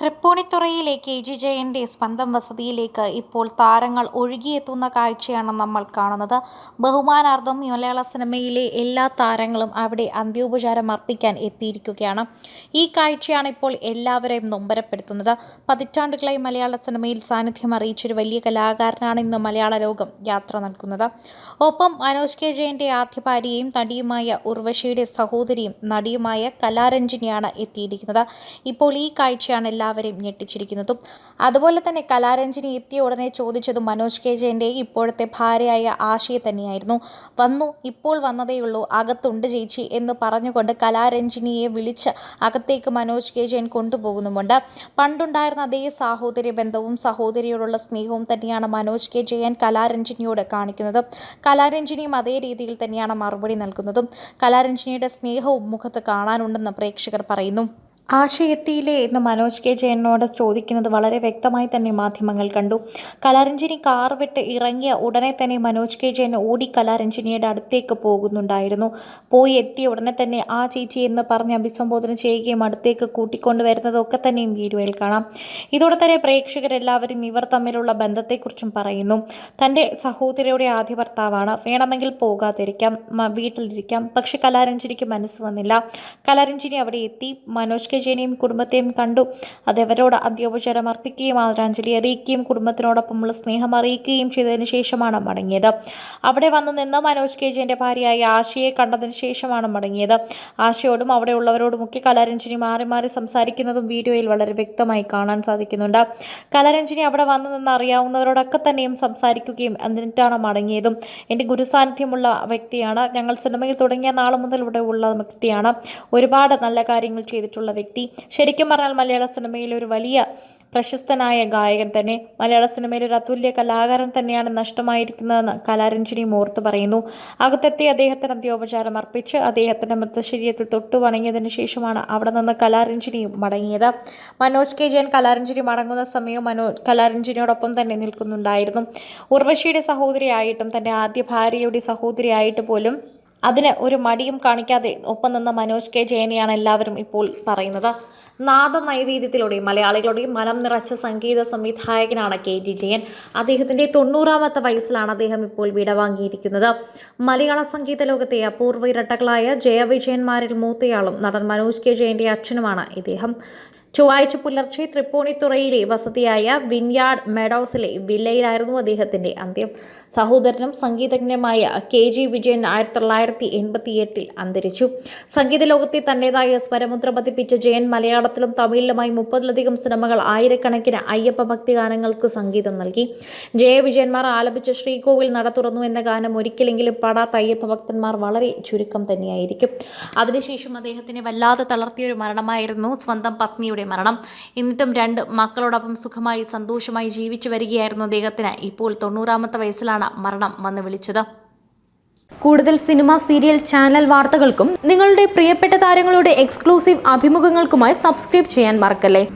തൃപ്പൂണിത്തുറയിലെ K G ജയന്റെ സ്വന്തം വസതിയിലേക്ക് ഇപ്പോൾ താരങ്ങൾ ഒഴുകിയെത്തുന്ന കാഴ്ചയാണ് നമ്മൾ കാണുന്നത്. ബഹുമാനാർത്ഥം മലയാള സിനിമയിലെ എല്ലാ താരങ്ങളും അവിടെ അന്ത്യോപചാരം അർപ്പിക്കാൻ എത്തിയിരിക്കുകയാണ്. ഈ കാഴ്ചയാണ് ഇപ്പോൾ എല്ലാവരെയും നൊമ്പരപ്പെടുത്തുന്നത്. പതിറ്റാണ്ടുകളായി മലയാള സിനിമയിൽ സാന്നിധ്യം അറിയിച്ചൊരു വലിയ കലാകാരനാണ് ഇന്ന് മലയാള ലോകം യാത്ര നൽകുന്നത്. ഒപ്പം മനോജ് കെ ജയന്റെ ആദ്യ ഭാര്യയും നടിയുമായ ഉർവശിയുടെ സഹോദരിയും നടിയുമായ കലാരഞ്ജിനിയാണ് എത്തിയിരിക്കുന്നത്. ഇപ്പോൾ ഈ കാഴ്ചയാണ് എല്ലാവരെയും ഞെട്ടിച്ചിരിക്കുന്നതും. അതുപോലെ തന്നെ കലാരഞ്ജിനി എത്തിയ ഉടനെ ചോദിച്ചതും മനോജ് കെ ജയന്റെ ഇപ്പോഴത്തെ ഭാര്യയായ ആശയെ തന്നെയായിരുന്നു. വന്നു ഇപ്പോൾ വന്നതേയുള്ളൂ അകത്തുണ്ട് ചേച്ചി എന്ന് പറഞ്ഞുകൊണ്ട് കലാരഞ്ജിനിയെ വിളിച്ച് അകത്തേക്ക് മനോജ് കെ ജയൻ കൊണ്ടുപോകുന്നുമുണ്ട്. പണ്ടുണ്ടായിരുന്ന അതേ സാഹോദര്യ ബന്ധവും സഹോദരിയോടുള്ള സ്നേഹവും തന്നെയാണ് മനോജ് കെ ജയൻ കലാരഞ്ജിനിയോട് കാണിക്കുന്നത്. കലാരഞ്ജിനിയും അതേ രീതിയിൽ തന്നെയാണ് മറുപടി നൽകുന്നതും. കലാരഞ്ജിനിയുടെ സ്നേഹവും മുഖത്ത് കാണാനുണ്ടെന്ന് പ്രേക്ഷകർ പറയുന്നു. ആശ എത്തിയില്ലേ എന്ന് മനോജ് കെ ജയനോട് ചോദിക്കുന്നത് വളരെ വ്യക്തമായി തന്നെ മാധ്യമങ്ങൾ കണ്ടു. കലാരഞ്ജിനി കാർ വിട്ട് ഇറങ്ങിയ ഉടനെ തന്നെ മനോജ് കെ ജയൻ ഓടി കലാരഞ്ജിനിയുടെ അടുത്തേക്ക് പോകുന്നുണ്ടായിരുന്നു. പോയി എത്തിയ ഉടനെ തന്നെ ആ ചേച്ചി എന്ന് പറഞ്ഞ് അഭിസംബോധന ചെയ്യുകയും അടുത്തേക്ക് കൂട്ടിക്കൊണ്ടു വരുന്നതൊക്കെ തന്നെയും വീഡിയോയിൽ കാണാം. ഇതോടെ തന്നെ പ്രേക്ഷകരെല്ലാവരും ഇവർ തമ്മിലുള്ള ബന്ധത്തെക്കുറിച്ചും പറയുന്നു. തന്റെ സഹോദരിയുടെ ആദ്യ ഭർത്താവാണ് വേണമെങ്കിൽ പോകാതിരിക്കാം വീട്ടിലിരിക്കാം. പക്ഷെ കലാരഞ്ജിനിക്ക് മനസ്സ് വന്നില്ല. കലാരഞ്ജിനി അവിടെ എത്തി. മനോജ് കെ ജയനെയും കുടുംബത്തെയും കണ്ടു. അതവരോട് അന്ത്യോപചാരം അർപ്പിക്കുകയും ആദരാഞ്ജലി അറിയിക്കുകയും കുടുംബത്തിനോടൊപ്പമുള്ള സ്നേഹം അറിയിക്കുകയും ചെയ്തതിന് ശേഷമാണ് മടങ്ങിയത്. അവിടെ വന്നു നിന്ന് മനോജ് കെ. ജയന്റെ ഭാര്യയായ ആശയെ കണ്ടതിന് ശേഷമാണ് മടങ്ങിയത്. ആശയോടും അവിടെയുള്ളവരോടുമൊക്കെ കലാരഞ്ജിനി മാറി മാറി സംസാരിക്കുന്നതും വീഡിയോയിൽ വളരെ വ്യക്തമായി കാണാൻ സാധിക്കുന്നുണ്ട്. കലാരഞ്ജിനി അവിടെ വന്നു നിന്ന് അറിയാവുന്നവരോടൊക്കെ തന്നെയും സംസാരിക്കുകയും എന്നിട്ടാണ് മടങ്ങിയതും. എന്റെ ഗുരുസാന്നിധ്യമുള്ള വ്യക്തിയാണ്. ഞങ്ങൾ സിനിമയിൽ തുടങ്ങിയ നാൾ മുതൽ ഇവിടെ ഉള്ള വ്യക്തിയാണ്. ഒരുപാട് നല്ല കാര്യങ്ങൾ ചെയ്തിട്ടുള്ള ശരിക്കും പറഞ്ഞാൽ മലയാള സിനിമയിലെ ഒരു വലിയ പ്രശസ്തനായ ഗായകൻ തന്നെ. മലയാള സിനിമയിലെ ഒരു അതുല്യ കലാകാരൻ തന്നെയാണ് നഷ്ടമായിരിക്കുന്നതെന്ന് കലാരഞ്ജിനി ഓർത്തു പറയുന്നു. അകത്തെത്തി അദ്ദേഹത്തിന് അന്ത്യോപചാരം അർപ്പിച്ച് അദ്ദേഹത്തിന്റെ മൃതശരീരത്തിൽ തൊട്ടു വണങ്ങിയതിന് ശേഷമാണ് അവിടെ നിന്ന് കലാരഞ്ജിനി മടങ്ങിയത്. മനോജ് കെ ജയൻ കലാരഞ്ജിനി മടങ്ങുന്ന സമയവും മനോ കലാരഞ്ജിനിയോടൊപ്പം തന്നെ നിൽക്കുന്നുണ്ടായിരുന്നു. ഉർവശിയുടെ സഹോദരിയായിട്ടും തന്റെ ആദ്യ ഭാര്യയുടെ സഹോദരിയായിട്ട് പോലും അതിന് ഒരു മടിയും കാണിക്കാതെ ഒപ്പം നിന്ന മനോജ് കെ ജയനെയാണ് എല്ലാവരും ഇപ്പോൾ പറയുന്നത്. നാദ നൈവേദ്യത്തിലൂടെയും മലയാളികളുടെയും മനം നിറച്ച സംഗീത സംവിധായകനാണ് കെ ടി ജയൻ. അദ്ദേഹത്തിന്റെ തൊണ്ണൂറാമത്തെ വയസ്സിലാണ് അദ്ദേഹം ഇപ്പോൾ വിടവാങ്ങിയിരിക്കുന്നത് മലയാള സംഗീത ലോകത്തെ അപൂർവ ഇരട്ടകളായ ജയവിജയന്മാരിൽ മൂത്തയാളും നടൻ മനോജ് കെ ജയന്റെ അച്ഛനുമാണ് ഇദ്ദേഹം. ചൊവ്വാഴ്ച പുലർച്ചെ തൃപ്പൂണിത്തുറയിലെ വസതിയായ വിൻയാർഡ് മെഡോസിലെ വില്ലയിലായിരുന്നു അദ്ദേഹത്തിന്റെ അന്ത്യം. സഹോദരനും സംഗീതജ്ഞനുമായ കെ ജി വിജയൻ ആയിരത്തി തൊള്ളായിരത്തി എൺപത്തി എട്ടിൽ അന്തരിച്ചു. സംഗീത ലോകത്തെ തന്റേതായ സ്വരമുദ്ര പതിപ്പിച്ച ജയൻ മലയാളത്തിലും തമിഴിലുമായി മുപ്പതിലധികം സിനിമകൾ ആയിരക്കണക്കിന് അയ്യപ്പ ഭക്തി ഗാനങ്ങൾക്ക് സംഗീതം നൽകി. ജയവിജയന്മാർ ആലപിച്ച ശ്രീകോവിൽ നട തുറന്നു എന്ന ഗാനം ഒരിക്കലെങ്കിലും പാടാത്ത അയ്യപ്പ ഭക്തന്മാർ വളരെ ചുരുക്കം തന്നെയായിരിക്കും. അതിനുശേഷം അദ്ദേഹത്തിനെ വല്ലാതെ തളർത്തിയ ഒരു മരണമായിരുന്നു സ്വന്തം പത്നിയുടെ മരണം. എന്നിട്ടും രണ്ട് മക്കളോടൊപ്പം സുഖമായി സന്തോഷമായി ജീവിച്ചു വരികയായിരുന്നു അദ്ദേഹത്തിന്. ഇപ്പോൾ തൊണ്ണൂറാമത്തെ വയസ്സിലാണ് മരണം വന്നു വിളിച്ചത്. കൂടുതൽ സിനിമ സീരിയൽ ചാനൽ വാർത്തകൾക്കും നിങ്ങളുടെ പ്രിയപ്പെട്ട താരങ്ങളുടെ എക്സ്ക്ലൂസീവ് അഭിമുഖങ്ങൾക്കുമായി സബ്സ്ക്രൈബ് ചെയ്യാൻ മറക്കല്ലേ?